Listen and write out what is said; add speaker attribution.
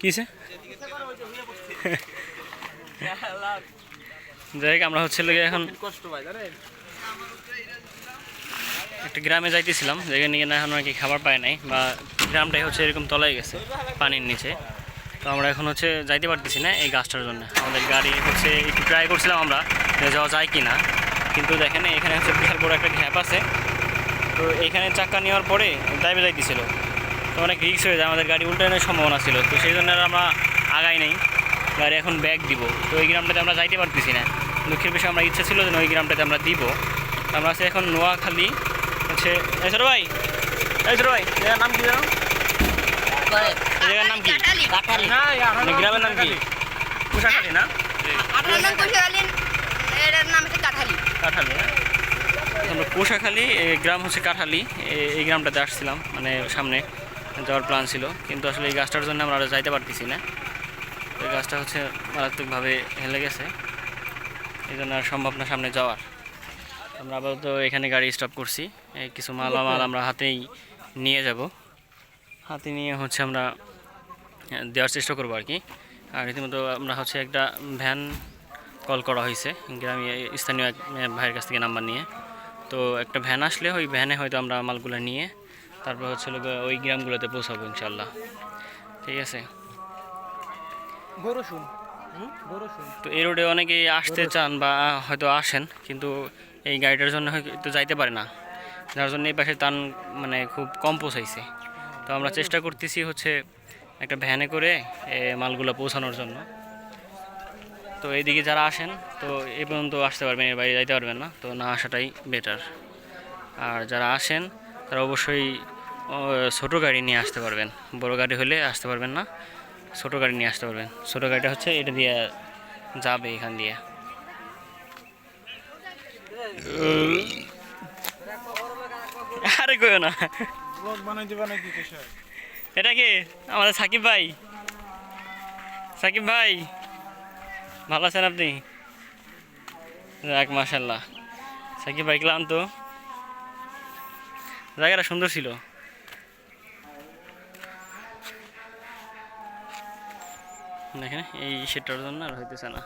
Speaker 1: কিসে যাই আমরা হচ্ছে এখন একটা গ্রামে যাইতেছিলাম, যেখানে নিয়ে না এখন আর কি খাবার পায় নাই, বা গ্রামটাই হচ্ছে এরকম তলায় গেছে, পানির নিচে। তো আমরা এখন হচ্ছে যাইতে পারতেছি না এই গাছটার জন্য। আমাদের গাড়ি হচ্ছে একটু ট্রাই করছিলাম আমরা যাওয়া যায় কি না কিন্তু দেখেন এখানে হচ্ছে বিশাল বড় একটা ঘ্যাপ আছে। তো এইখানে চাক্কা নেওয়ার পরে ড্রাইভে যাইতেছিল। অনেক রিক্স হয়ে যায় আমাদের গাড়ি উল্টানোর সম্ভাবনা ছিল। তো সেই জন্য আর আমরা আগাই নাই গাড়ি এখন ব্যাগ দিব। তো ওই গ্রামটাতে আমরা যাইতে পারতেছি না। দুঃখের বিষয়ে আমরা ইচ্ছা ছিল যে ওই গ্রামটাতে আমরা দিব। আমরা আছি এখন নোয়াখালী। হচ্ছে ছোটো ভাই ছোটো ভাই এটার নাম কি জানো জায়গার নাম কি?
Speaker 2: কাঠালি
Speaker 1: মানে গ্রামের নাম কি? কুশাখালী না?
Speaker 2: আপনার নাম কুশালী এটার নাম হচ্ছে কাঠালি
Speaker 1: কাঠালি হ্যাঁ। আমরা কোষাখালী গ্রাম হচ্ছে কাঠালি এই গ্রামটাতে আসছিলাম মানে সামনে। যাওয়ার প্ল্যান ছিল। কিন্তু আসলে এই গাছটার জন্য আমরা আরও যাইতে পারতেছি না। তো এই গাছটা হচ্ছে মারাত্মকভাবে হেলে গেছে। এই জন্য আর সম্ভব না সামনে যাওয়ার। আমরা আপাতত এখানে গাড়ি স্টপ করছি। এই কিছু মালামাল আমরা হাতেই নিয়ে যাব। হাতে নিয়ে হচ্ছে আমরা দেওয়ার চেষ্টা করব আর কি। আর রীতিমতো আমরা হচ্ছে একটা ভ্যান কল করা হয়েছে গ্রামে স্থানীয় এক ভাইয়ের কাছ থেকে নাম্বার নিয়ে। তো একটা ভ্যান আসলে ওই ভ্যানে হয়তো আমরা মালগুলো নিয়ে তারপর হচ্ছে ওই গ্রামগুলোতে পৌঁছাবো ইনশাল্লাহ ঠিক আছে? তো এই রোডে অনেকেই আসতে চান বা হয়তো আসেন কিন্তু এই গাড়িটার জন্য হয়তো যাইতে পারে না। যার জন্য এই পাশে টান মানে খুব কম পৌঁছাইছে। তো আমরা চেষ্টা করতেছি হচ্ছে একটা ভ্যানে করে এ, মালগুলো পৌঁছানোর জন্য। তো এইদিকে যারা আসেন তো এই পর্যন্ত আসতে পারবেন এর বাইরে যাইতে পারবেন না। তো না আসাটাই বেটার আর যারা আসেন তারা অবশ্যই ছোটো গাড়ি নিয়ে আসতে পারবেন। বড় গাড়ি হলে আসতে পারবেন না। ছোটো গাড়ি নিয়ে আসতে পারবেন। ছোটো গাড়িটা হচ্ছে এটা দিয়ে যাবে এখান দিয়ে। আরে কইও না। এটা কি? আমাদের সাকিব ভাই। সাকিব ভাই। ভালো আছেন আপনি? যাক মাশাল্লাহ সাকিব ভাই ক্লান্ত। জায়গাটা সুন্দর ছিল। দেখেন এই সেটার জন্য আর হইতেছে না।